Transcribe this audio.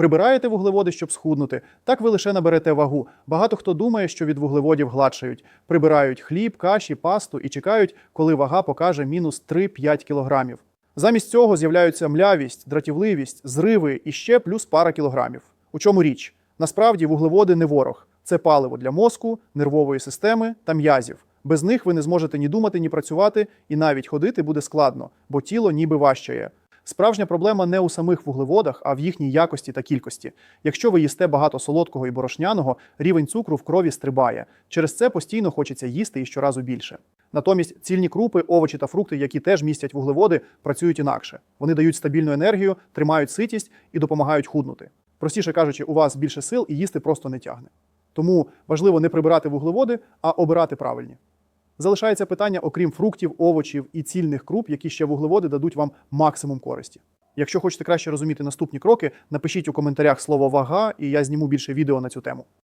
Прибираєте вуглеводи, щоб схуднути, так ви лише наберете вагу. Багато хто думає, що від вуглеводів гладшають. Прибирають хліб, каші, пасту і чекають, коли вага покаже мінус 3-5 кілограмів. Замість цього з'являються млявість, дратівливість, зриви і ще плюс пара кілограмів. У чому річ? Насправді вуглеводи не ворог. Це паливо для мозку, нервової системи та м'язів. Без них ви не зможете ні думати, ні працювати, і навіть ходити буде складно, бо тіло ніби важчає. Справжня проблема не у самих вуглеводах, а в їхній якості та кількості. Якщо ви їсте багато солодкого і борошняного, рівень цукру в крові стрибає. Через це постійно хочеться їсти і щоразу більше. Натомість цільні крупи, овочі та фрукти, які теж містять вуглеводи, працюють інакше. Вони дають стабільну енергію, тримають ситість і допомагають худнути. Простіше кажучи, у вас більше сил і їсти просто не тягне. Тому важливо не прибирати вуглеводи, а обирати правильні. Залишається питання, окрім фруктів, овочів і цільних круп, які ще вуглеводи дадуть вам максимум користі. Якщо хочете краще розуміти наступні кроки, напишіть у коментарях слово вага, і я зніму більше відео на цю тему.